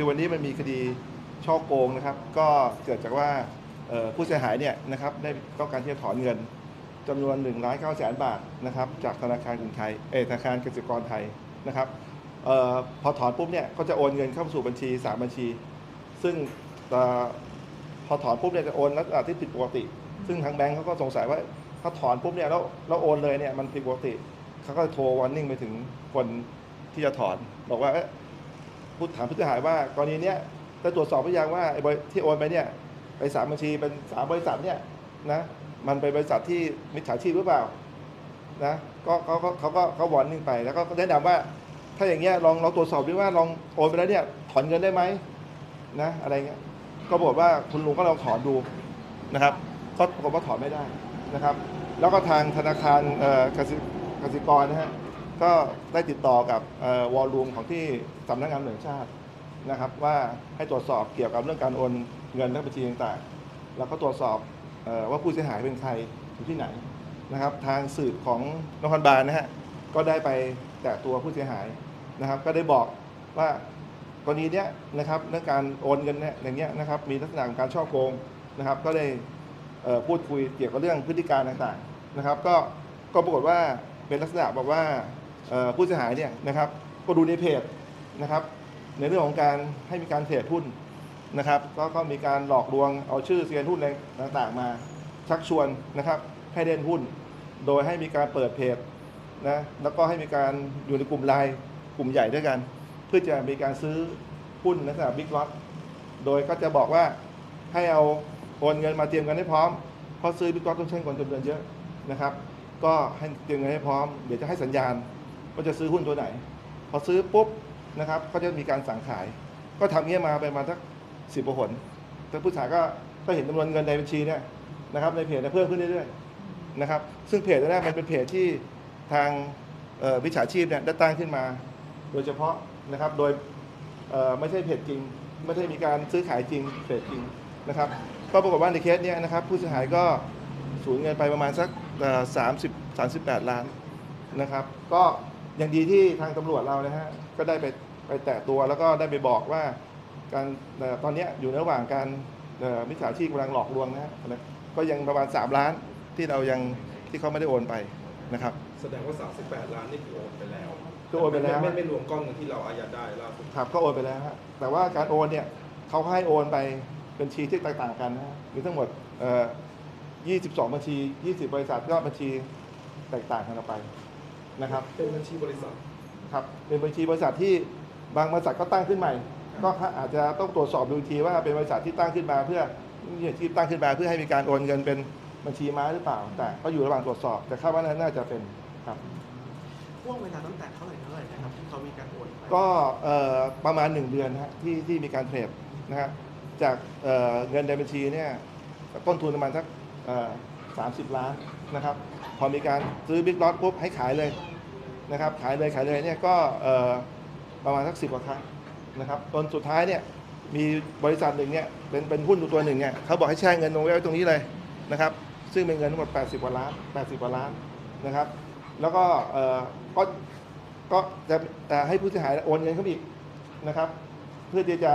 คือวันนี้มันมีคดีช่อโกงนะครับ ก็เกิดจากว่าผู้เสียหายเนี่ยนะครับได้ต้องการที่จะถอนเงินจำนวน1ล้าน9แสนบาทนะครับจากธนาคารกรุงไทยเอธนาคารกสิกรไทยนะครับออพอถอนปุ๊บเนี่ยก็จะโอนเงินเข้าสู่บัญชี 3 บัญชี ซึ่งอพอถอนปุ๊บเนี่ยจะโอนลักษณะที่ผิดปกติ ซึ่งทางแบงก์เขาก็สงสัยว่าถ้าถอนปุ๊บเนี่ยแล้วแล้วโอนเลยเนี่ยมันผิดปกติเขาก็โทรวอร์นิ่งไปถึงคนที่จะถอนบอกว่า เอ๊ะพูดถามผู้เสียหายว่ากรณีเนี้ยได้ตรวจสอบหรือยังว่าไอ้บริที่โอนไปเนี่ยไปสามบัญชีเป็นสามบริษัทเนี่ยนะมันเป็นบริษัทที่มิจฉาชีพหรือเปล่านะก็เขาก็เขาก็เขาวอร์นิ่งไปแล้วก็แนะนำว่า ถ้าอย่างเงี้ยลองลองตรวจสอบดูว่าลองโอนไปแล้วเนี่ยถอนเงินได้ไหมนะอะไรเงี้ยก็บอกว่าคุณลุงก็ลองถอนดูนะครับ ก็ปรากฏว่าถอนไม่ได้นะครับ แล้วก็ทางธนาคารเอ่อกสิกสิกรนะฮะ ก็ได้ติดต่อกับวอลลุ่มของที่สำนักงานตำรวจแห่งชาตินะครับ ว่าให้ตรวจสอบเกี่ยวกับเรื่องการโอนเงินและบัญชีต่างๆ แล้วก็ตรวจสอบว่าผู้เสียหายเป็นใครอยู่ที่ไหนนะครับ ทางสืบของนครบาลนะฮะก็ได้ไปแตะตัวผู้เสียหายนะครับ ก็ได้บอกว่ากรณีเนี้ยนะครับเรื่องการโอนเงินเนี่ยอย่างเงี้ยนะครับ มีลักษณะของการช่อโกงนะครับ ก็ได้เอ่อพูดคุยเกี่ยวกับเรื่องพฤติการต่างๆนะครับ ก็ก็ปรากฏว่าเป็นลักษณะบอกว่า ผู้เสียหายเนี่ยนะครับก็ดูในเพจนะครับ ในเรื่องของการให้มีการเทรดหุ้นนะครับก็ก็มีการหลอกลวงเอาชื่อเซียนหุ้นอะไรต่างๆ มาชักชวนนะครับให้เล่นหุ้น โดยให้มีการเปิดเพจนะแล้วก็ให้มีการอยู่ในกลุ่มไลน์กลุ่มใหญ่ด้วยกัน เพื่อจะมีการซื้อหุ้นในลักษณะบิ๊กล็อตโดยก็จะบอกว่าให้เอาโอนเงินมาเตรียมกันให้พร้อมเพราะซื้อบิ๊กล็อตต้องใช้คนจำนวนเยอะนะครับ ก็ให้เตรียมเงินให้พร้อมเดี๋ยวจะให้สัญญาณ ว่าจะซื้อหุ้นตัวไหน พอซื้อปุ๊บนะครับก็จะมีการสั่งขาย ก็ทำเงี้ยมาเป็นมาสักสิบกว่าหนแต่ผู้ชายก็ก็เห็นจำนวนเงินในบัญชีเนี่ยนะครับในเพจเนี่ยเพิ่มขึ้นเรื่อยๆนะครับซึ่งเพจแรกมันเป็นเพจที่ทางวิชาชีพเนี่ยได้ตั้งขึ้นมา โดยเฉพาะนะครับโดยไม่ใช่เพจจริง ไม่ใช่มีการซื้อขายจริงเพจจริงนะครับก็ปรากฏว่าในเคสเนี้ยนะครับผู้เสียหายก็สูญเงินไปประมาณสักสามสิบสามสิบแปดล้านนะครับ ก็ ย่างดีที่ทางตำรวจเรานะฮะก็ได้ไปไปแตะตัวแล้วก็ได้ไปบอกว่าการเอ่อตอนเนี้ยอยู่ในระหว่างการเอ่อมิจฉาชีพกำลังหลอกลวงนะฮะก็ยังประมาณ 3 ล้านที่เรายังที่เขาไม่ได้โอนไปนะครับ แสดงว่า 38 ล้านนี่คือโอนไปแล้วคือโอนไปแล้วไม่ไม่ไม่รวมก้อนเงินที่เราอายัดได้ล่าสุดครับก็โอนไปแล้วฮะแต่ว่าการโอนเนี่ยเขาให้โอนไปบัญชีที่แตกต่างกันนะฮะมีทั้งหมดเอ่อ22 บัญชี 20 บริษัทก็บัญชีแตกต่างกันออกไป นะครับเป็นบัญชีบริษัทครับเป็นบัญชีบริษัทที่บางบริษัทก็ตั้งขึ้นใหม่ ก็อาจจะต้องตรวจสอบดูอีกทีว่าเป็นบริษัทที่ตั้งขึ้นมาเพื่อที่ตั้งขึ้นมาเพื่อให้มีการโอนเงินเป็นบัญชีม้าหรือเปล่า แต่ก็อยู่ระหว่างตรวจสอบแต่คาดว่าน่าจะเป็นครับห่วงเวลาตั้งแต่เท่าไหร่เท่าไหร่นะครับที่เขามีการโอนไปก็เอ่อประมาณ 1 เดือนนะฮะที่ที่มีการเทรดนะฮะจากเอ่อเงินในบัญชีเนี่ยต้นทุนประมาณสักสามสิบล้าน นะครับ พอมีการซื้อบิ๊กล็อตปุ๊บให้ขายเลยนะครับ ขายเลยขายเลยเนี่ยก็ประมาณสักสิบกว่าครั้งนะครับจนสุดท้ายเนี่ยมีบริษัทหนึ่งเนี่ยเป็นเป็นหุ้นตัวหนึ่งเนี่ยเขาบอกให้แช่เงินลงไว้ตรงนี้เลยนะครับ ซึ่งเป็นเงินทั้งหมด 80กว่าล้าน 80กว่าล้านนะครับ แล้วก็เออก็ก็จะให้ผู้เสียหายโอนเงินเข้าไปอีกนะครับ เพื่อที่จะ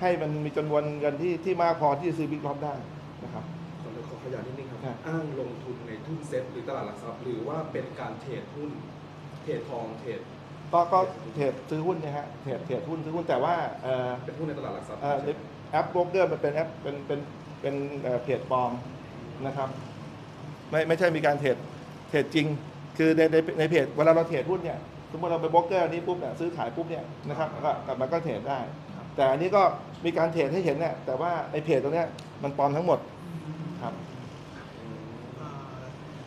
ให้มันมีจำนวนเงินที่ที่มากพอที่จะซื้อบิ๊กล็อตได้นะครับ ขอขอขยายนิดนึงครับครับอ้างลงทุนในทุนเซ็ตหรือตลาดหลักทรัพย์หรือว่าเป็นการเทรดหุ้น เทรดทอง เทรดก็ก็เทรดซื้อหุ้นเนะฮะเทรดเทรดหุ้นซื้อหุ้นแต่ว่าเอ่อเป็นหุ้นในตลาดหลักทรัพย์เอ่อแอปโบรกเกอร์มันเป็นแอปเป็นเป็นเป็นเอ่อเพจปลอมนะครับไม่ไม่ใช่มีการเทรดเทรดจริง คือในในในเพจเวลาเราเทรดหุ้นเนี่ยสมมติเราไปโบรกเกอร์นี้ปุ๊บเนี่ยซื้อขายปุ๊บเนี่ยนะครับก็กลับมาก็เทรดได้ แต่อันนี้ก็มีการเทรดให้เห็นเนี่ยแต่ว่าไอ้เพจตรงเนี้ยมันปลอมทั้งหมด ครับ เอ่อ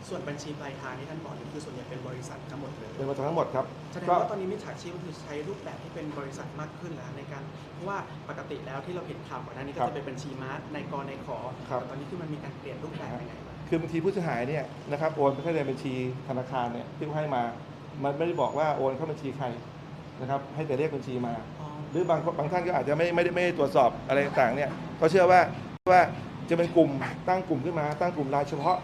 ส่วนบัญชีปลายทางที่ท่านบอกนี่คือส่วนใหญ่เป็นบริษัททั้งหมดเลยเป็นบริษัททั้งหมดครับแสดงก็ ว่าตอนนี้มิจฉาชีพก็คือใช้รูปแบบที่เป็นบริษัทมากขึ้นแล้วในการเพราะว่าปกติแล้วที่เราเห็นข่าวก่อนหน้านี้ก็ครับจะเป็นบัญชีม้าในกรในขอครับ แต่ตอนนี้คือมันมีการเปลี่ยนรูปแบบยังไงบ้างคือบางทีผู้เสียหายเนี่ยนะครับโอนไปแค่ในบัญชีธนาคารเนี่ยที่เขาให้มา มันไม่ได้บอกว่าโอนเข้าบัญชีใครนะครับให้แต่เรียกบัญชีมา อ๋อหรือบางบางท่านก็อาจจะไม่ไม่ได้ไม่ได้ตรวจสอบอะไรต่างๆเนี่ยก็เชื่อว่าว่า จะเป็นกลุ่มตั้งกลุ่มขึ้นมาตั้งกลุ่มรายเฉพาะ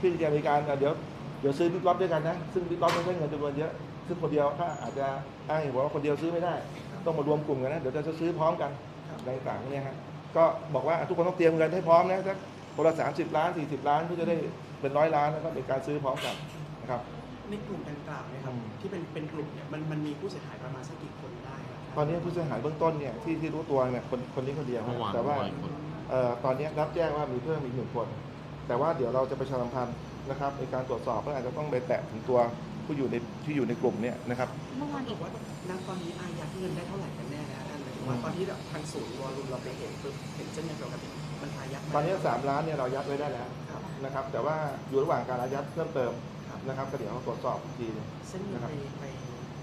ที่จะมีการอะเดี๋ยวเดี๋ยวซื้อบิ๊กล็อตด้วยกันนะ ซึ่งบิ๊กล็อตไม่ใช่เงินจำนวนเยอะซึ่งคนเดียวถ้าอาจจะอ้างเหตุผลว่าคนเดียวซื้อไม่ได้ ต้องมารวมกลุ่มกันนะเดี๋ยวจะซื้อพร้อมกันครับอะไรต่างๆเนี่ยฮะก็บอกว่าทุกคนต้องเตรียมเงินให้พร้อมนะสักคนละสามสิบล้านสี่สิบล้านเพื่อจะได้เป็นร้อยล้านแล้วก็เป็นการซื้อพร้อมกันนะครับในกลุ่มดังกล่าวเนะครับอืมที่เป็นเป็นกลุ่มเนี่ยมันมันมีผู้เสียหายประมาณสักกี่คนได้ครับตอนนี้ผู้เสียหายเบื้องต้นเนี่ยที่ที่รู้ตัวเนี่ยคนคนนี้คนเดียวเมื่อวานแต่ว่าร้อยคน เอ่อตอนนี้รับแจ้งว่ามีเพิ่มอีกหนึ่งคน แต่ว่าเดี๋ยวเราจะประชาสัมพันธ์นะครับในการตรวจสอบเพื่ออาจจะต้องไปแตะถึงตัวผู้อยู่ในที่อยู่ในกลุ่มเนี่ยนะครับ เมื่อวานบอีอกกว่าณตอนนี้อายัดเงินได้เท่าไหร่กันแน่นะท่านหมายถึงว่าตอนที่แบบทางศูนย์วอลลุ่มเราไปเห็นปุ๊บเห็นเส้นเงินปกติมันอายัดตอนนี้สามล้านเนี่ยเรายัดไว้ได้แล้วครับนะครับ แต่ว่าอยู่ระหว่างการอายัดเพิ่มเติมครับนะครับก็เดี๋ยวเราตรวจสอบอีกทีหนึงเส้นเงินนะครับไปไป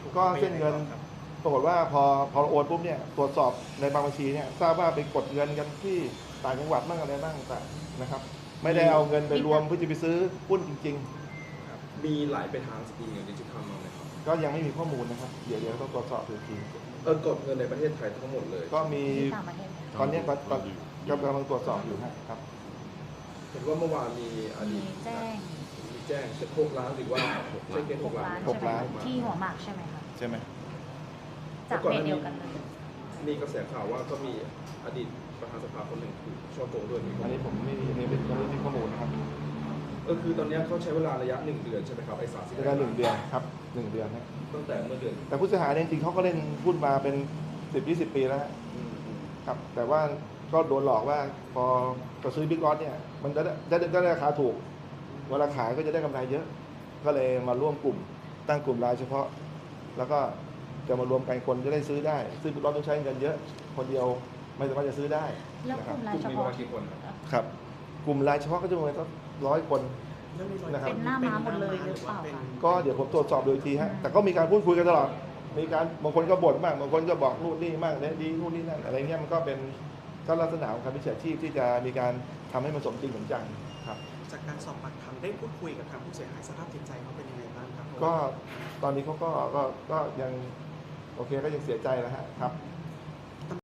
ถูก็ไปเส้นเงินไหครับปรากฏว่าพอพอเราโอนปุ๊บเนี่ยตรวจสอบในบางบัญชีเนี่ยทราบว่าไปกดเงินกันที่ ต่างจังหวัดบ้างอะไรบ้างต่างๆนะครับ ไม่ได้เอาเงินไปรวมเพื่อจะไปซื้อหุ้นจริง มีไหลไปทางสกุลเงินดิจิทัลมาไหมครับๆ ก็ยังไม่มีข้อมูลนะครับ เดี๋ยวเดี๋ยวต้องตรวจสอบอีกทีเออกดเงินในประเทศไทยทั้งหมดเลยก็มีที่ต่างประเทศไหมตอนนี้ก็ตอนกำลังตรวจสอบอยู่ครับ เห็นว่าเมื่อวานมีอมีดีตแจ้งมีแจ้งเช็คหกล้านหรือว่าใช่เกินหหกกล้าล้านนหกใช่ไหมล้านคะที่หัวหมากใช่ไหมคะใช่ไหมจากเพจเดียวกันเลยมีกระแสข่าวว่าก็มีอดีต ประธานสภาคนหนึ่งถูกช่อโกงด้วยมีข้อัอนมูลนี้ผมไม่มียังไม่ยังไม่มีข้อมูลนะครับเออคือตอนเนี้ยเขาใช้เวลาระยะหนึ่งเดือนใช่ไหมครับไอ้สามสิบในการหนึ่งเดือนครับหนึ่งเดือนนะตั้งแต่เมื่อเดือนแต่ผู้เสียหายเนี่ยจริงๆเขาก็เล่นหุ้นมาเป็นสิบยี่สิบปีแล้วฮะ อืมอืมครับแต่ว่าก็โดนหลอกว่าพอจะซื้อบิ๊ก o อ t เนี่ยมันจะได้ได้ได้ได้ราคาถูกเวลาขายก็จะได้กำไรเยอะ ก็เลยมาร่วมกลุ่มตั้งกลุ่มรายเฉพาะ แล้วก็จะมารวมกันคนจะได้ซื้อได้ซื้อบิ๊ก o อ t ต้องใช้เงินเยอะ คนเดียว ไม่สามารถจะซื้อได้แล้วนะกครับลุ่มกรายลุ่มเฉมีประพาะมาณกี่คนครับครับ กลุ่มรายเฉพาะก็จะประมาณสักร้อยคนแล้วในรอยนะครับ เป็นหน้าม้าหมดเลยหรือเปล่าคะ ก็เดี๋ยวผมตรวจสอบโดยทีฮะ แต่ก็มีการพูดคุยกันตลอด มีการบางคนก็บ่นบ้างบางคนก็บอกนู่นนี่บ้างเนี่ยดีนู่นนี่นั่นอะไรเงี้ยมันก็เป็นก็ลักษณะของการวิชาชีพที่จะมีการทำให้มันสมจริงสมจังครับ จากการสอบปากคำได้พูดคุยกับทางผู้เสียหายสภาพจิตใจเขาเป็นยังไงบ้างครับก็ตอนนี้เขาก็ก็ก็ยังโอเคก็ยังเสียใจนะฮะครับ